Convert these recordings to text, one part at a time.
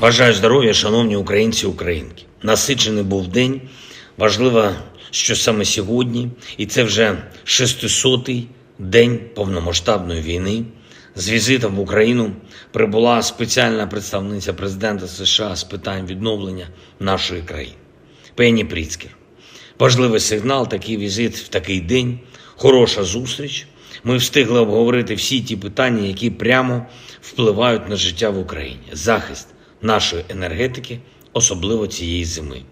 Бажаю здоров'я, шановні українці українки. Насичений був день. Важливо, що саме сьогодні, і це вже 600-й день повномасштабної війни. З візитом в Україну прибула спеціальна представниця президента США з питань відновлення нашої країни Пенні Пріцкер. Важливий сигнал, такий візит в такий день, хороша зустріч. Ми встигли обговорити всі ті питання, які прямо впливають на життя в Україні. Захист нашої енергетики, особливо цієї зими,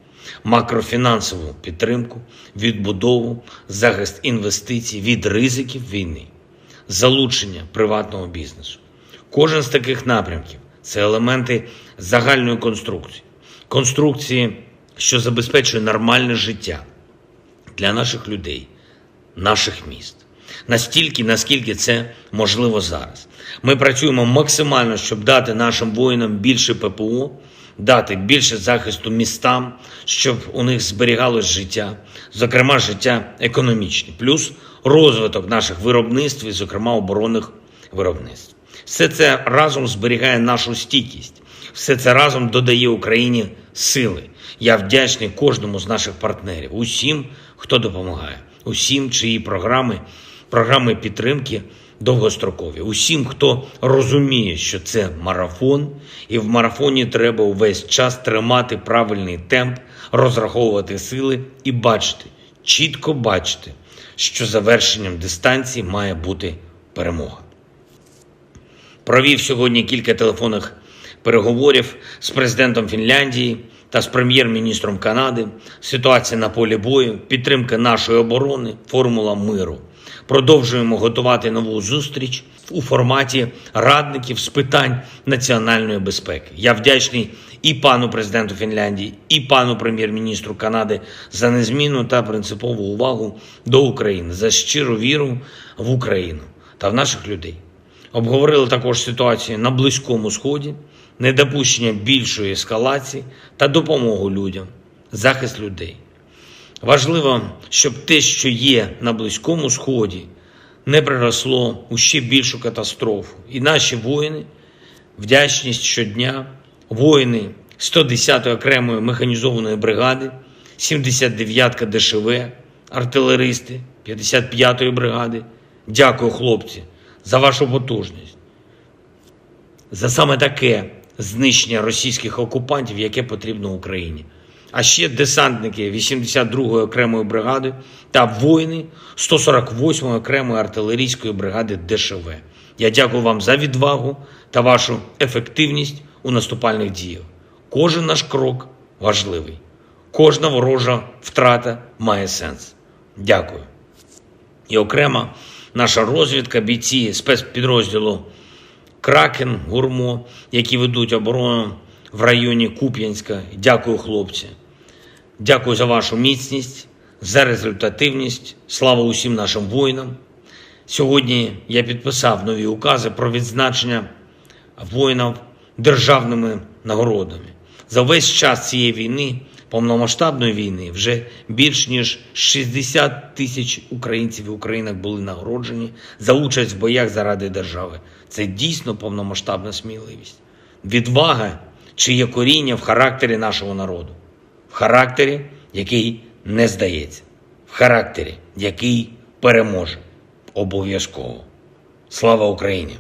макрофінансову підтримку, відбудову, захист інвестицій від ризиків війни, залучення приватного бізнесу. Кожен з таких напрямків це елементи загальної конструкції, конструкції, що забезпечує нормальне життя для наших людей, наших міст. Настільки, наскільки це можливо зараз. Ми працюємо максимально, щоб дати нашим воїнам більше ППО, дати більше захисту містам, щоб у них зберігалось життя, зокрема життя економічне, плюс розвиток наших виробництв, і, зокрема оборонних виробництв. Все це разом зберігає нашу стійкість, все це разом додає Україні сили. Я вдячний кожному з наших партнерів, усім, хто допомагає, усім, чиї програми, програми підтримки довгострокові, усім, хто розуміє, що це марафон, і в марафоні треба увесь час тримати правильний темп, розраховувати сили і бачити, чітко бачити, що завершенням дистанції має бути перемога. Провів сьогодні кілька телефонних переговорів з президентом Фінляндії та з прем'єр-міністром Канади. Ситуація на полі бою, підтримка нашої оборони, формула миру. Продовжуємо готувати нову зустріч у форматі радників з питань національної безпеки. Я вдячний і пану президенту Фінляндії, і пану прем'єр-міністру Канади за незмінну та принципову увагу до України, за щиру віру в Україну та в наших людей. Обговорили також ситуацію на Близькому Сході, недопущення більшої ескалації та допомогу людям, захист людей. Важливо, щоб те, що є на Близькому Сході, не приросло у ще більшу катастрофу. І наші воїни, вдячність щодня, воїни 110-ї окремої механізованої бригади, 79-ка ДШВ, артилеристи 55-ї бригади. Дякую, хлопці, за вашу потужність, за саме таке знищення російських окупантів, яке потрібно Україні. А ще десантники 82-ї окремої бригади та воїни 148-ї окремої артилерійської бригади ДШВ. Я дякую вам за відвагу та вашу ефективність у наступальних діях. Кожен наш крок важливий, кожна ворожа втрата має сенс. Дякую. І окремо наша розвідка, бійці спецпідрозділу Кракен, Гурмо, які ведуть оборону в районі Куп'янська. Дякую, хлопці. Дякую за вашу міцність, за результативність. Слава усім нашим воїнам. Сьогодні я підписав нові укази про відзначення воїнів державними нагородами. За весь час цієї війни, повномасштабної війни, вже більш ніж 60 тисяч українців і українок були нагороджені за участь в боях заради держави. Це дійсно повномасштабна сміливість, відвага, чиє коріння в характері нашого народу характері, який не здається, в характері, який переможе обов'язково. Слава Україні!